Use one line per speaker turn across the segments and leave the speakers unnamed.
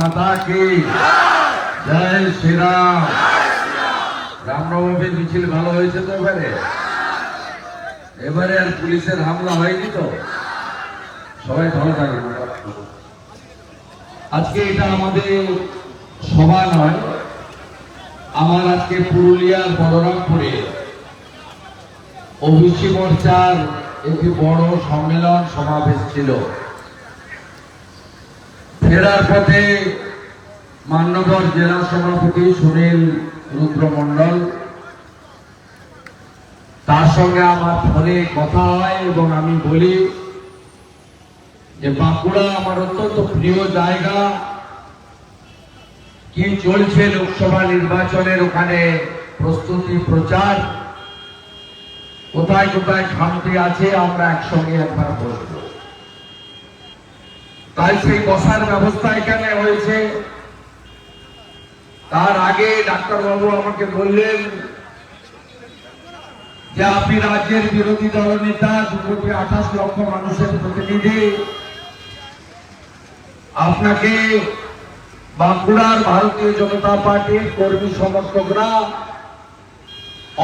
মাতা কি? জয় শ্রীরাম। রামনবমীর মিছিল ভালো হয়েছে তো এবারে? এবারে আর পুলিশের হামলা হয়নি তো? সবাই ভালো থাকবেন আজকে এটা আমাদের সভা নয়, আমার আজকে পুরুলিয়ার বলরামপুরে ওবিসি মোর্চার একটি বড় সম্মেলন সমাবেশ ছিল। ফেরার পথে মান্যবর জেলা সভাপতি সুনীল রুদ্র মণ্ডল তার সঙ্গে আমার ফোনে কথা হয় এবং আমি বলি যে, বাঁকুড়া আমার অত্যন্ত প্রিয় জায়গা। কি চলছে লোকসভা নির্বাচনের ওখানে প্রস্তুতি, প্রচার? কোথায় কোথায় খামতি আছে, আমরা একসঙ্গে একবার বসবো। তাই সেই বসার ব্যবস্থা এখানে হয়েছে। তার আগে ডাক্তারবাবু আমাকে বললেন যে, আপনি রাজ্যের বিরোধী দল নেতা দু কোটি আঠাশ লক্ষ মানুষের প্রতিনিধি। আপনাকে বাঁকুড়ার ভারতীয় জনতা পার্টির কর্মী সমর্থকরা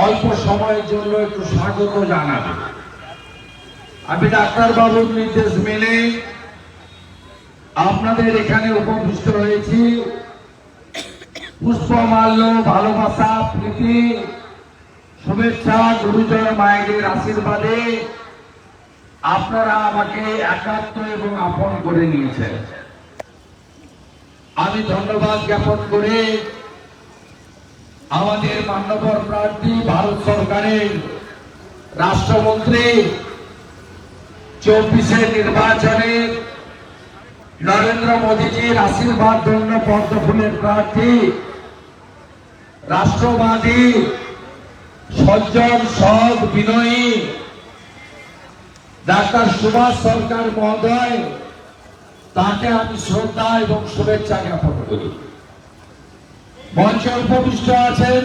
অল্প সময়ের জন্য একটু স্বাগত জানাবে। আমি ডাক্তারবাবুর নির্দেশ মেনে আপনাদের এখানে উপবিষ্ট হয়েছি পুষ্পমাল্য, ভালোবাসা, প্রীতি, শুভেচ্ছা গুরুজন মায়েদের আশীর্বাদে আপনারা আমাকে একাত্ম এবং আপন করে নিয়েছেন। আমি ধন্যবাদ জ্ঞাপন করে আমাদের মান্যবর প্রার্থী, ভারত সরকারের রাষ্ট্রমন্ত্রী চব্বিশের নির্বাচনে নরেন্দ্র মোদীজির আশীর্বাদ ধন্য পদ্মফুলের প্রার্থী, রাষ্ট্রবাদী, সজ্জন, সৎ, বিনয়ী, ডাক্তার সুভাষ সরকার মহোদয়, তাকে আমি শ্রদ্ধা এবং শুভেচ্ছা জ্ঞাপন করি। মঞ্চে উপবিষ্ট আছেন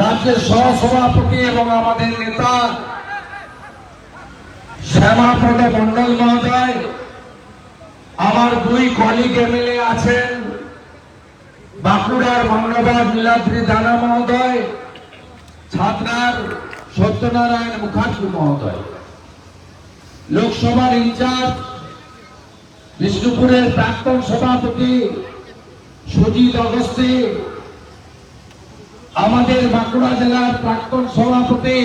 রাজ্যের সহসভাপতি এবং আমাদের নেতা শ্যামাপদ মন্ডল মহোদয় আমার দুই কলিগ এমএলএ আছেন, বাঁকুড়ার মান্যবর নীলাদ্রি দানা মহোদয়, ছাত্রার সত্যনারায়ণ মুখার্জী মহোদয়। লোকসভার ইনচার্জ, বিষ্ণুপুরের প্রাক্তন সভাপতি সুজিত অগস্তি, আমাদের বাঁকুড়া জেলার প্রাক্তন সভাপতি,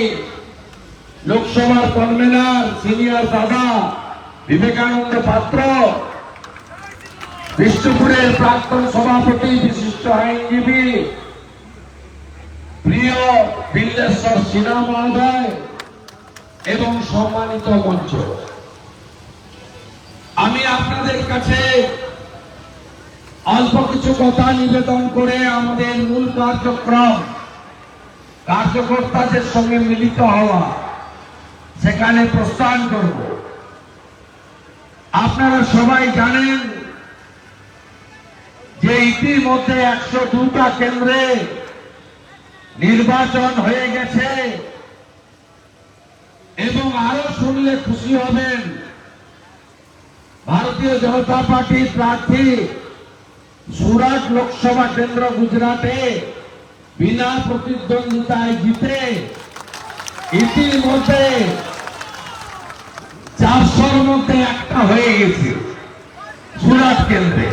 লোকসভার কনভেনার, সিনিয়র দাদা বিবেকানন্দ পাত্র বিষ্ণুপুরের প্রাক্তন সভাপতি বিশিষ্ট আইনজীবী, প্রিয় বিল্লেশ্বর সিনহা মহোদয় এবং সম্মানিত মঞ্চ। আমি আপনাদের কাছে অল্প কিছু কথা নিবেদন করে আমাদের মূল কার্যক্রম, কার্যকর্তাদের সঙ্গে মিলিত হওয়া, সেখানে প্রস্থান করব। আপনারা সবাই জানেন যে ইতিমধ্যে একশো দুটা কেন্দ্রে নির্বাচন হয়ে গেছে এবং আরও শুনলে খুশি হবেন ভারতীয় জনতা পার্টির প্রার্থী সুরাট লোকসভা কেন্দ্র গুজরাটে বিনা প্রতিদ্বন্দ্বিতায় জিতে ইতিমধ্যে চারশোর মধ্যে একটা হয়ে গেছে সুরাট কেন্দ্রে।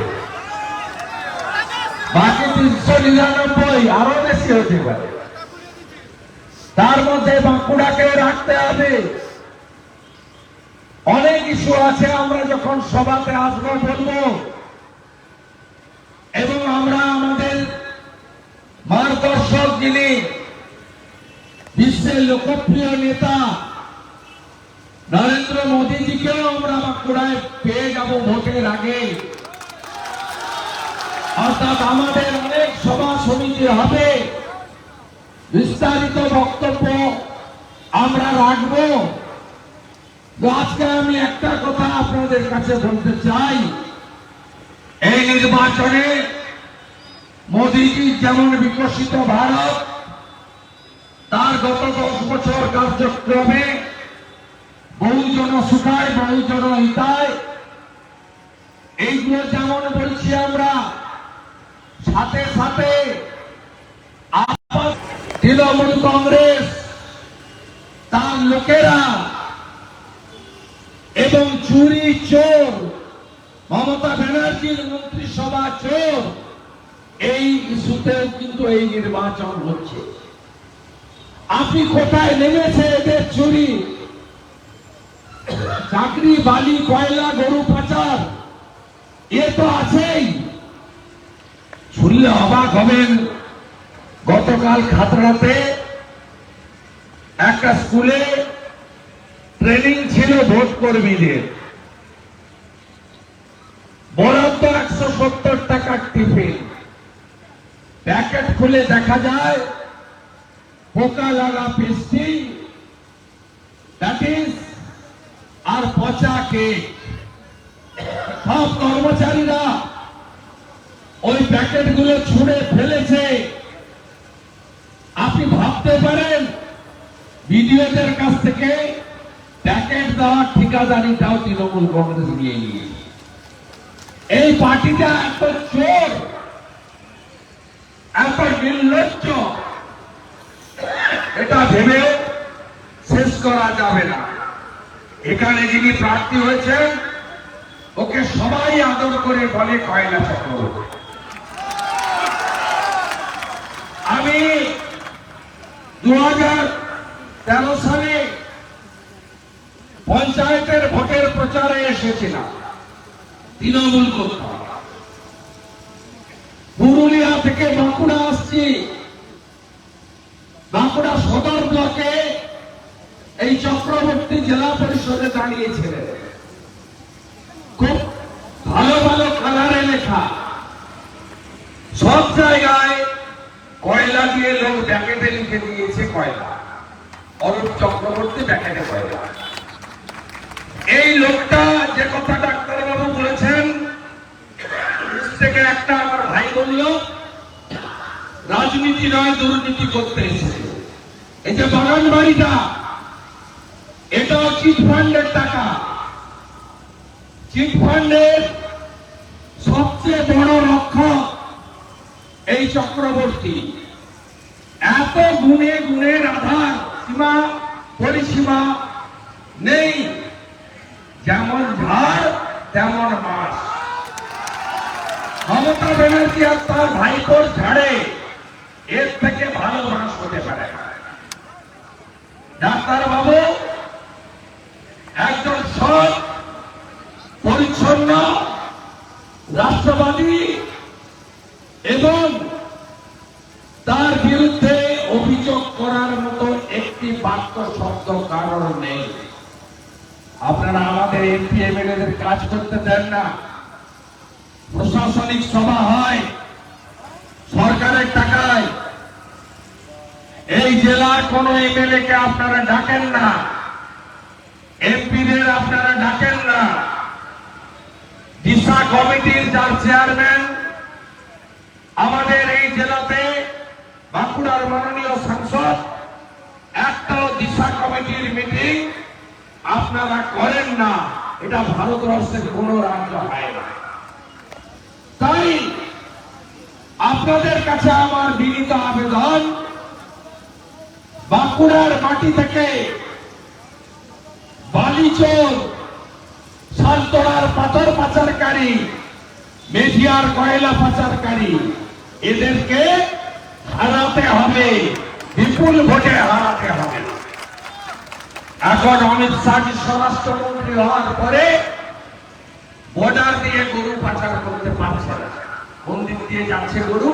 বাকি তিনশো নিরানব্বই আরও বেশি হতে পারে। তার মধ্যে বাঁকুড়াকেও রাখতে হবে। অনেক ইস্যু আছে, আমরা যখন সভাতে আসব বলব। এবং আমরা আমাদের মার্গদর্শক যিনি, বিশ্বের লোকপ্রিয় নেতা, নরেন্দ্র মোদীজিকেও আমরা বাঁকুড়ায় পেয়ে যাব ভোটের আগে। অর্থাৎ আমাদের অনেক সভা সমিতি হবে। বিস্তারিত বক্তব্য আমরা রাখব। আজকে আমি একটা কথা আপনাদের কাছে বলতে চাই। এই নির্বাচনে মোদীজি যেমন বিকশিত ভারত, তার গত দশ বছর কার্যক্রমে বহুজন সুখায় বহুজন হিতায় এইগুলো যেমন বলছি আমরা সাথে সাথে তৃণমূল কংগ্রেস, তার লোকেরা এবং চুরি চোর, মমতা ব্যানার্জির মন্ত্রিসভা চোর, এই ইস্যুতেও কিন্তু এই নির্বাচন হচ্ছে। আপনি কোথায় নেমেছে এদের চুরি? চাকরি, বালি, কয়লা, গরু, পাচার, এ তো আছেই। শুনলে অবাক হবেন, গতকাল খাতড়াতে একটা স্কুলে ট্রেনিং ছিল ভোট কর্মীদের। বরাদ্দ একশো সত্তর টাকার টিফিন। প্যাকেট খুলে দেখা যায়, পোকা লাগা ইজ আর পচা কেক সব কর্মচারীরা ওই প্যাকেটগুলো ছুঁড়ে ফেলেছে। আপনি ভাবতে পারেন, বিডিওদের কাছ থেকে প্যাকেট দেওয়ার ঠিকাদারিটাও তৃণমূল কংগ্রেস নিয়ে নিয়েছে এই পার্টিটা এত চোর, এত নির্লজ্জ। এটা ভেবেও শেষ করা যাবে না। এখানে যিনি প্রার্থী হয়েছেন, ওকে সবাই আদর করে বলে কয়লা চক্রবর্তী আমি দু তেরো সালে পঞ্চায়েতের ভোটের প্রচারে এসেছিলাম, তৃণমূল করতাম পুরুলিয়া থেকে বাঁকুড়া আসছি। বাঁকুড়া সদর ব্লকে এই চক্রবর্তী জেলা পরিষদে দাঁড়িয়েছিলেন। খুব ভালো ভালো কালারে লেখা সব জায়গায় কয়লা দিয়ে লোক ব্যাকেটে লিখে দিয়েছে কয়লা অরূপ চক্রবর্তী ব্যাকেটে কয়লা এই লোকটা যে কথা ডাক্তারবাবু বলেছেন থেকে একটা আমার ভাই বলল, রাজনীতি নয়, দুর্নীতি করতে এসেছে। এই যে বাগান বাড়িটা এটাও চিট ফান্ডের টাকা। চিট ফান্ডের সবচেয়ে বড় রক্ষক এই চক্রবর্তী। এত গুণে গুণের আধার, সীমা পরিসীমা নেই। যেমন ঝাড়, তেমন মাস মমতা ব্যানার্জি আর তার ভাইপোর ঝাড়ে এর থেকে ভালো মাস হতে পারে ডাক্তার বাবু একজন সৎ, পরিচ্ছন্ন রাষ্ট্রবাদী এবং শব্দ কারণ নেই। আপনারা আমাদের এমপি, এমএলএদের কাজ করতে দেন না। প্রশাসনিক সভা হয়, সরকারের টাকায়। এই জেলার কোন এমএলএ কে আপনারা ডাকেন না। এমপিদের আপনারা ডাকেন না। দিশা কমিটির যার চেয়ারম্যান, আমাদের এই জেলাতে বাঁকুড়ার মাননীয় সাংসদ দিশা কমিটির মিটিং আপনারা করেন না, এটা ভারতবর্ষের কোন রাজ্য হয় না। তাই আপনাদের কাছে আমার বিনীত আবেদন, বাঁকুড়ার মাটি থেকে বালিচোর সান্তরার পাথর পাচারকারী মেঘিয়ার কয়লা পাচারকারী, এদেরকে হারাতে হবে, বিপুল ভোটে হারাতে হবে। এখন অমিত শাহ স্বরাষ্ট্রমন্ত্রী হওয়ার পরে বর্ডার দিয়ে গরু পাচার করতে পারছে না। কোন দিক দিয়ে যাচ্ছে গরু?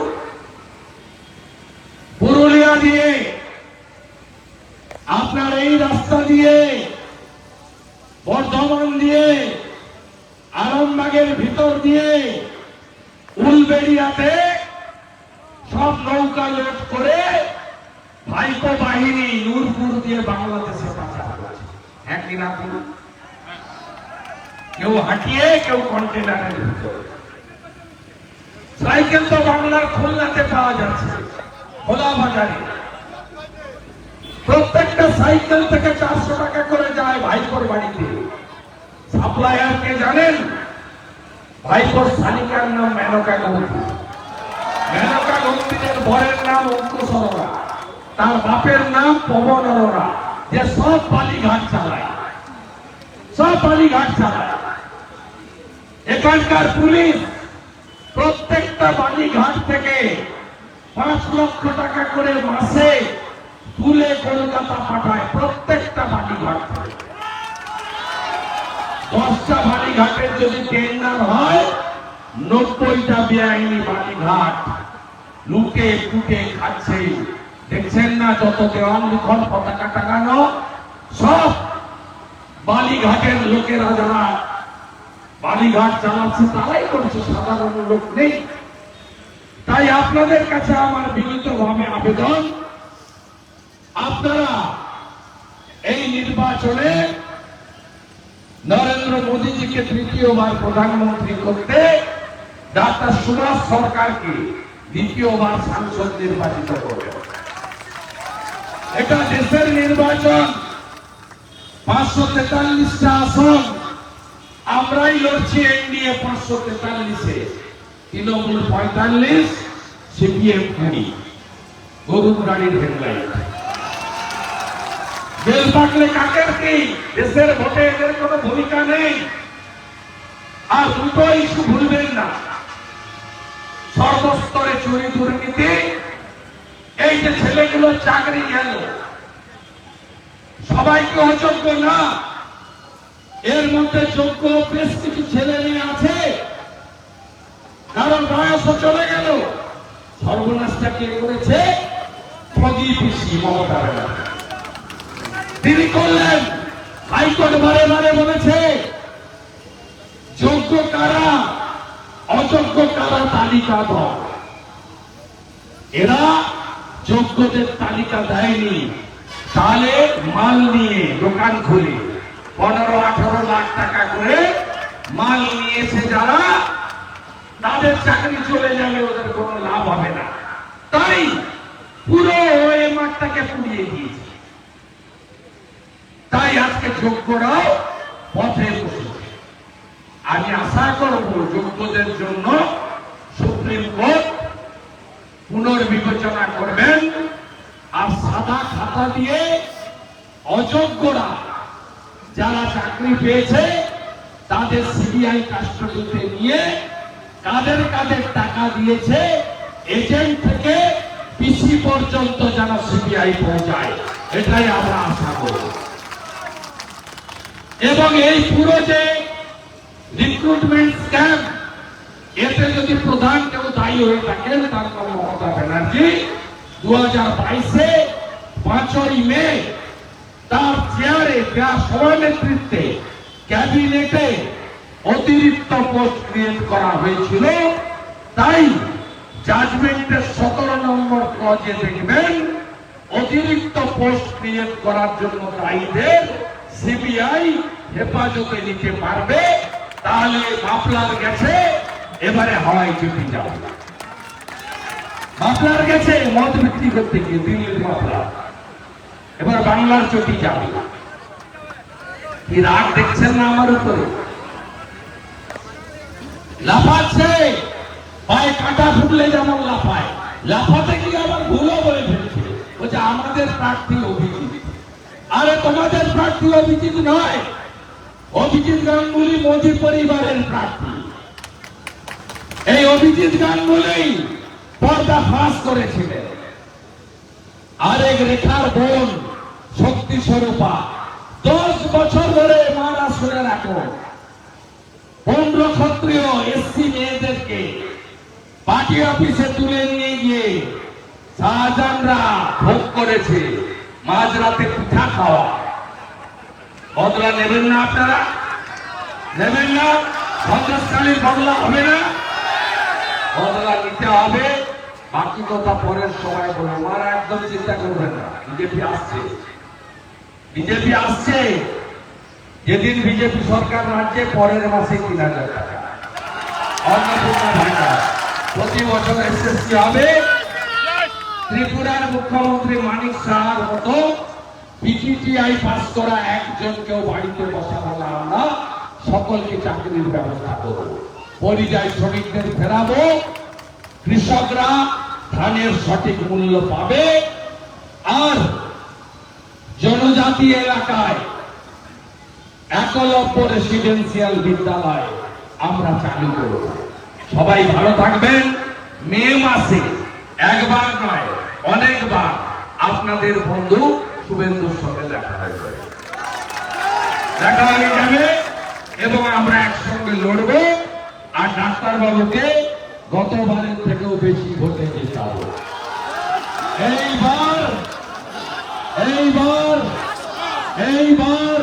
পুরুলিয়া দিয়ে। আপনার এই রাস্তা দিয়ে, বর্ধমান দিয়ে, আরামবাগের ভিতর দিয়ে, উলবেড়িয়াতে সব নৌকা লোড করে ভাইকো বাহিনী নূরপুর দিয়ে বাংলাদেশে কিনা বলুন? কেউ হাঁটিয়ে কেউ কন্টেনারের ভিতরে সাইকেল তো বাংলার খুলনাতে পাওয়া যাচ্ছে খোলা বাজারে প্রত্যেকটা সাইকেল থেকে চারশো টাকা করে যায় ভাইপোর বাড়িতে সাপ্লায়ার কে জানেন ভাইপোর শালিকার নাম মেনকা গৌতম মেনকা গৌতমের বরের নাম অঙ্কুশ অরোরা তার বাপের নাম পবন অরোরা যে সব বালিঘাট চালায়। সব বালিঘাট চালায়। এখানকার পুলিশ প্রত্যেকটা বালিঘাট থেকে পাঁচ লক্ষ টাকা করে মাসে তুলে কলকাতা পাঠায় প্রত্যেকটা বালিঘাট থেকে। দশটা বালিঘাটের যদি টেন্ডার হয়, নব্বইটা বেআইনি বালিঘাট লুকে ফুটে খাচ্ছে। দেখছেন না যত দেওয়াল লিখন পতাকা টাঙানো, সব বালিঘাটের লোকেরা যারা বালিঘাট চালাচ্ছে, তারাই করছে সাধারণ লোক নেই। তাই আপনাদের কাছে আমার বিনীত ভাবে আবেদন, আপনারা এই নির্বাচনে নরেন্দ্র মোদীজিকে তৃতীয়বার প্রধানমন্ত্রী করতে ডাক্তার সুভাষ সরকারকে দ্বিতীয়বার সাংসদ নির্বাচিত করবে এটা দেশের নির্বাচন। পাঁচশো তেতাল্লিশটা আসন। আমরাই লড়ছি এনডিএ পাঁচশো তেতাল্লিশে। তৃণমূল পঁয়তাল্লিশ, সিপিএম কুড়ি। গরুর গাড়ির হেডলাইট। বেল পাকলে কাকের কি? দেশের ভোটে এদের কোনো ভূমিকা নেই। আর দুটো ইস্যু ভুলবেন না। সর্বস্তরে চুরি দুর্নীতি এই যে ছেলেগুলো চাকরি গেল, সবাইকে অযোগ্য না। এর মধ্যে যোগ্য বেশ কিছু ছেলে মেয়ে আছে। কারণ বয়সও চলে গেল। সর্বনাশটা কে করেছে তিনি করলেন, হাইকোর্ট বারে বারে বলেছে, যোগ্য কারা, অযোগ্য কারা তালিকা দাও এরা যোগ্যদের তালিকা দেয়নি। তাহলে মাল নিয়ে দোকান খুলে, পনেরো, আঠারো লাখ টাকা করে মাল নিয়েছে যারা, তাদের চাকরি চলে যাবে ওদের কোনো লাভ হবে না। তাই পুরো ওই মাঠটাকে পুড়িয়ে দিয়েছে। তাই আজকে যোগ্যরাও পথে বসেছে আমি আশা করব যোগ্যদের জন্য সুপ্রিম কোর্ট পুনর্বিবেচনা করবেন আর সাদা খাতা দিয়ে অযোগ্যরা যারা চাকরি পেয়েছে, তাদের সিবিআই কাস্টডিতে নিয়ে কাদের কাদের টাকা দিয়েছে, এজেন্ট থেকে পিসি পর্যন্ত যেন সিবিআই পৌঁছায়। এটাই আমরা আশা করব এবং এই পুরো যে রিক্রুটমেন্ট স্ক্যাম এতে যদি প্রধান কেউ দায়ী হয়ে থাকেন, তার নাম মমতা ব্যানার্জি। দু হাজার বাইশে পাঁচই মে তার চেয়ারে তার সভানেতৃত্বে ক্যাবিনেটে অতিরিক্ত পোস্ট ক্রিয়েট করা হয়েছিল, তাই জাজমেন্টের সতেরো নম্বর ক্লজে দেখবেন, অতিরিক্ত পোস্ট ক্রিয়েট করার জন্য দায়ীদের সিবিআই হেফাজতে নিতে পারবে। তাহলে মাফলার গেছে। এবারে হাওয়াই চুটি যাবে মাফলার গেছে মদ বিক্রি করতে গিয়ে দিল্লির মাফলার। এবার বাংলার চটি যাবে কি রাগ দেখছেন না আমার উপরে? লাফাচ্ছে। পায়ে কাঁটা ফুটলে যেমন লাফায়। লাফাতে গিয়ে আবার ভুলও বলে ফেলছে। বলছে আমাদের প্রার্থী অভিজিৎ। আরে তোমাদের প্রার্থী অভিজিৎ নয়। অভিজিৎ গাঙ্গুলি মোদী পরিবারের প্রার্থী। এই অভিজিৎ গাঙ্গুলি পর্দা ফাঁস করেছিলেন। আরেক রেখার বোন শক্তি স্বরূপা, দশ বছর ধরে মারা শুনে রাখো। পনেরো ক্ষত্রিয় এসসি মেয়েদেরকে পার্টি অফিসে তুলে নিয়ে গিয়ে শাহজাহানরা ভোগ করেছে, মাঝরাতে পিঠা খাওয়া। বদলা নেবেন না আপনারা? নেবেন না? সন্ত্রাসকালীর বদলা হবে না? বদলা নিতে হবে। বাকি কথা পরের সময় বলে আমার একদম চিন্তা করবেন না। বিজেপি আসছে। বিজেপি আসছে। যেদিন বিজেপি সরকার রাজ্যে, পরের মাসে তিন হাজার টাকা। প্রতি বছর এসএসসি হবে। ত্রিপুরার মুখ্যমন্ত্রী মানিক সাহার মতো পিটিটিআই পাস করা একজনকেও বাড়িতে বসাবো না। আমরা সকলকে চাকরির ব্যবস্থা করব। পরিযায়ী শ্রমিকদের ফেরাবো, কৃষকরা ধানের সঠিক মূল্য পাবে আর জনজাতি এলাকায় একলব্য রেসিডেন্সিয়াল বিদ্যালয় আমরা চালু করব। সবাই ভালো থাকবেন। মে মাসে একবার নয়, অনেকবার আপনাদের বন্ধু শুভেন্দুর সঙ্গে দেখা হয়ে যাবে। দেখা হয়ে যাবে এবং আমরা একসঙ্গে লড়বো। আর ডাক্তার বাবুকে গতবারের থেকেও বেশি ভোটে এইবার এইবার এইবার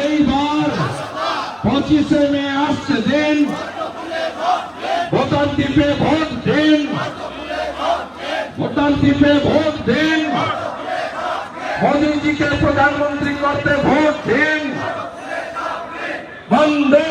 এইবার পঁচিশে মে আসছে দিন। ভোটার দ্বীপে ভোট দিন। ভোটার দ্বীপে ভোট দিন। মোদীজিকে প্রধানমন্ত্রী করতে ভোট দিন। বন্দে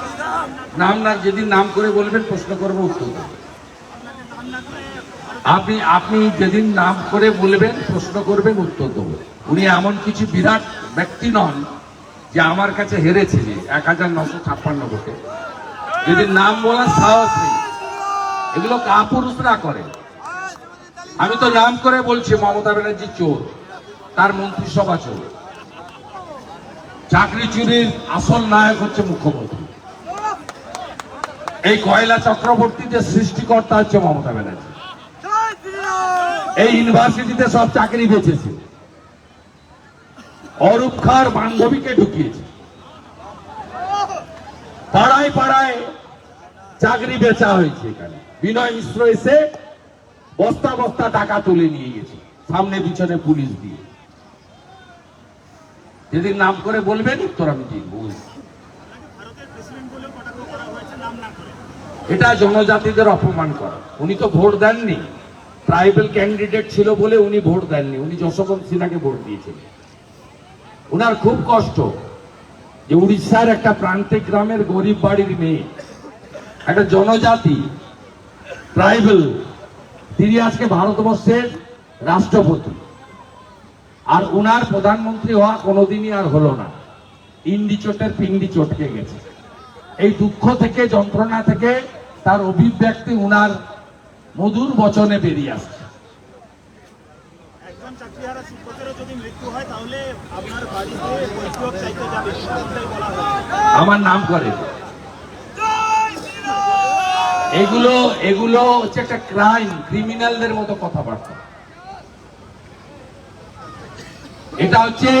নাম না যেদিন নাম করে বলবেন, প্রশ্ন করব উত্তর। আপনি আপনি যেদিন নাম করে বলবেন, প্রশ্ন করবেন, উত্তর দেবো উনি এমন কিছু বিরাট ব্যক্তি নন যে আমার কাছে হেরেছে যে এক হাজার নশো ছাপ্পান্ন ভোটে। যেদিন নাম বলার সাহস নেই, এগুলো কাপুরুষরা করে আমি তো নাম করে বলছি, মমতা ব্যানার্জি চোর, তার মন্ত্রিসভা চোর। চাকরি চুরির আসল নায়ক হচ্ছে মুখ্যমন্ত্রী। এই কয়লা চক্রবর্তীদের সৃষ্টিকর্তা হচ্ছে মমতা ব্যানার্জি। এই ইউনিভার্সিটিতে সব চাকরি বেঁচেছে। অরূপ খার বান্ধবীকে ঢুকিয়েছে। পাড়ায় পাড়ায় চাকরি বেচা হয়েছে এখানে। বিনয় মিশ্র এসে বস্তা বস্তা টাকা তুলে নিয়ে গেছে। সামনে পিছনে পুলিশ দিয়ে। যেদিন নাম করে বলবেন, উত্তর আমি দিই এটা জনজাতিদের অপমান করা। উনি তো ভোট দেননি। ট্রাইবেল ক্যান্ডিডেট ছিল বলে উনি ভোট দেননি। উনি যশবন্ত সিনহাকে ভোট দিয়েছিলেন। ওনার খুব কষ্ট যে উড়িষ্যার একটা প্রান্তিক গ্রামের গরিব বাড়ির মেয়ে, একটা জনজাতি ট্রাইবেল, তিনি আজকে ভারতবর্ষের রাষ্ট্রপতি। আর উনার প্রধানমন্ত্রী হওয়া কোনোদিনই আর হলো না। ইন্ডি চোটের পিন্ডি চটকে গেছে। এই দুঃখ থেকে যন্ত্রণা থেকে তার অভিব্যক্তি উনার মধুর বচনে বেরিয়ে আসছে। আমার নাম করে। এগুলো এগুলো হচ্ছে একটা ক্রাইম ক্রিমিনালদের মতো কথাবার্তা। এটা হচ্ছে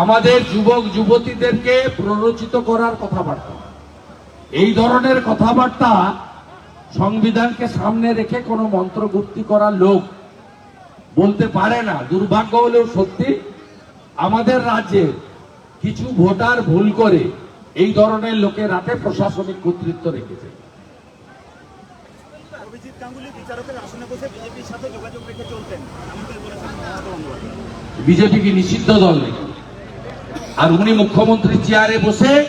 আমাদের যুবক যুবতীদেরকে প্ররোচিত করার কথাবার্তা। এই ধরনের কথাবার্তা সংবিধানকে সামনে রেখে কোনো মন্ত্রগুপ্তি করার লোক বলতে পারে না। দুর্ভাগ্য হলেও সত্যি আমাদের রাজ্যে কিছু ভোটার ভুল করে এই ধরনের লোকের হাতে প্রশাসনিক কর্তৃত্ব রেখেছে। বিজেপি কি নিষিদ্ধ দল নাকি? আর উনি মুখ্যমন্ত্রী চেয়ারে বসে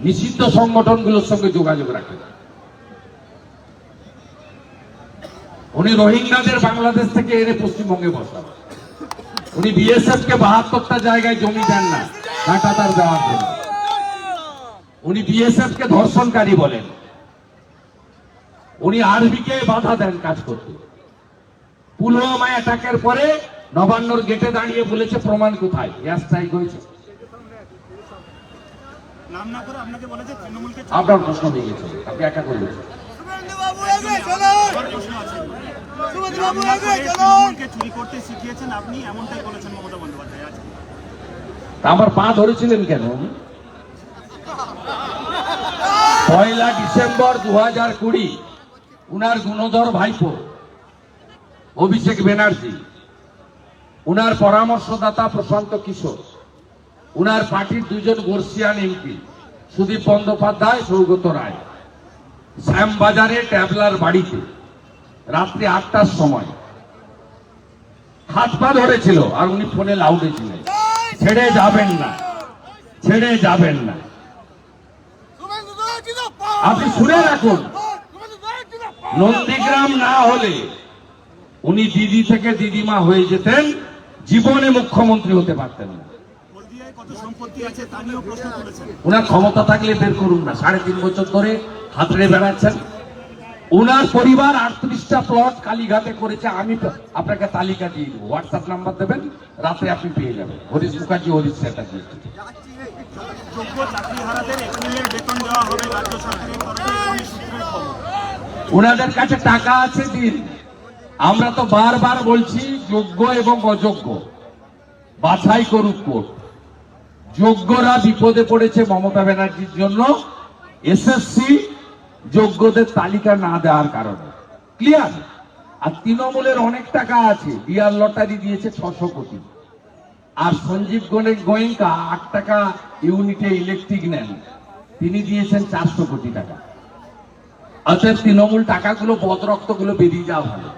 নিষিদ্ধ সংগঠনগুলোর সঙ্গে যোগাযোগ রাখেন। উনি রোহিঙ্গাদের বাংলাদেশ থেকে এনে পশ্চিমবঙ্গে বসান। উনি বিএসএফ কে বাহাত্তরটা জায়গায় জমি দেন না কাঁটাতার দেওয়ার জন্য। উনি বিএসএফ কে ধর্ষণকারী বলেন। উনি আরবিকে বাধা দেন কাজ করতে। পুলওয়ামা অ্যাটাকের পরে নবান্নর গেটে দাঁড়িয়ে বলেছে, প্রমাণ কোথায়? এয়ার স্ট্রাইক হয়েছে
নাম না করে আপনাকে বলেছে তৃণমূলকে
আপনার প্রশ্ন হয়ে গেছে। আপনি একা করবেন
শুভেন্দুবাবু এগিয়ে চলুন।
আমার প্রশ্ন আছে
শুভেন্দুবাবু
নাম না
এগিয়ে
করে
চলুন।
তৃণমূলকে চুরি করতে শিখিয়েছেন আপনি এমনটাই বলেছেন মমতা বন্দ্যোপাধ্যায় আজকে।
তা আমার পা ধরেছিলেন কেন? পয়লা ডিসেম্বর দু হাজার কুড়ি উনার গুণধর ভাইপো অভিষেক ব্যানার্জি উনার পরামর্শদাতা প্রশান্ত কিশোর। উনার পার্টির দুজন বর্ষিয়ান এমপি, সুদীপ বন্দ্যোপাধ্যায়, সৌগত রায়। শ্যামবাজারে ট্যাবলার বাড়িতে, রাত্রি আটটার সময়। হাত পা ধরেছিল, আর উনি ফোনে লাউডে ছিলেন। ছেড়ে যাবেন না, ছেড়ে যাবেন না। আপনি শুনে রাখুন, নন্দীগ্রাম না হলে উনি দিদি থেকে দিদিমা হয়ে যেতেন, জীবনে মুখ্যমন্ত্রী হতে পারতেন না। উনার ক্ষমতা থাকলে বের করুন না। সাড়ে তিন বছর ধরে হাতড়ে বেড়াচ্ছেন। উনার পরিবার আটত্রিশটা প্লট কালীঘাটে করেছে। আমি আপনাকে তালিকা দিয়ে দেবো। হোয়াটসঅ্যাপ নাম্বার দেবেন রাতে আপনি পেয়ে যাবেন। হরিশ মুখার্জি হরিশ চ্যাটার্জি। ওনাদের কাছে টাকা আছে দিন। আমরা তো বারবার বলছি যোগ্য এবং অযোগ্য। বাছাই করুক কোর্ট। যোগ্যরা বিপদে পড়েছে মমতা ব্যানার্জির জন্য। এসএসসি যোগ্যদের তালিকা না দেওয়ার কারণে। ক্লিয়ার আর তৃণমূলের অনেক টাকা আছে। বিয়ার লটারি দিয়েছে ছশো কোটি। আর সঞ্জীব গোয়েঙ্কা আট টাকা ইউনিটে ইলেকট্রিক নেন। তিনি দিয়েছেন চারশো কোটি টাকা। অতএব তৃণমূল টাকাগুলো, বদরক্তগুলো বেরিয়ে যাওয়া ভালো।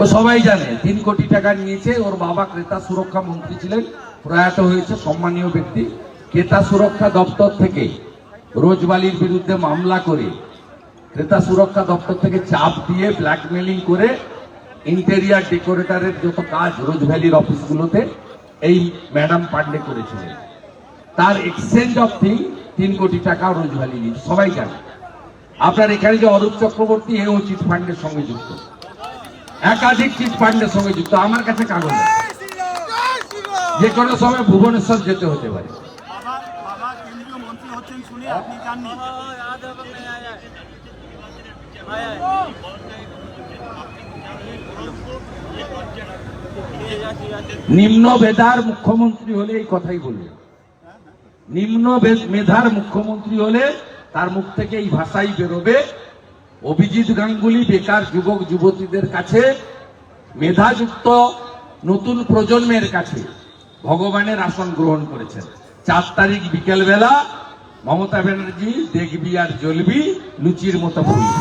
ও সবাই জানে, তিন কোটি টাকা নিয়েছে, ওর বাবা ক্রেতা সুরক্ষা মন্ত্রী ছিলেন, প্রয়াত হয়েছে সম্মানীয় ব্যক্তি। ক্রেতা সুরক্ষা দপ্তর থেকে রোজবালির বিরুদ্ধে মামলা করে, ক্রেতা সুরক্ষা দপ্তর থেকে চাপ দিয়ে ব্ল্যাকমেলিং করে ইন্টেরিয়ার ডেকোরেটরের যত কাজ রোজ ভ্যালির অফিসগুলোতে, এই ম্যাডাম পান্ডে করেছিলেন। তার এক্সচেঞ্জ অফ থিং তিন কোটি টাকা রোজ ভ্যালি নিয়েছে সবাই জানে। আপনার এখানে যে অরূপ চক্রবর্তী, এও চিট ফান্ডের সঙ্গে যুক্ত। একাধিক চিট ফান্ডের সঙ্গে যুক্ত। আমার কাছে কাগজ যে কোনো সময় ভুবনেশ্বর যেতে হতে পারে। নিম্ন বেদার মুখ্যমন্ত্রী হলে এই কথাই বলবে। নিম্ন মেধার মুখ্যমন্ত্রী হলে তার মুখ থেকে এই ভাষাই বেরোবে। অভিজিৎ গাঙ্গুলি, বেকার যুবক, যুবতীদের কাছে, মেধাযুক্ত নতুন প্রজন্মের কাছে ভগবানের আসন গ্রহণ করেছেন। চার তারিখ বিকেলবেলা মমতা ব্যানার্জি, দেখবি আর জ্বলবি, লুচির মতো ফুলবি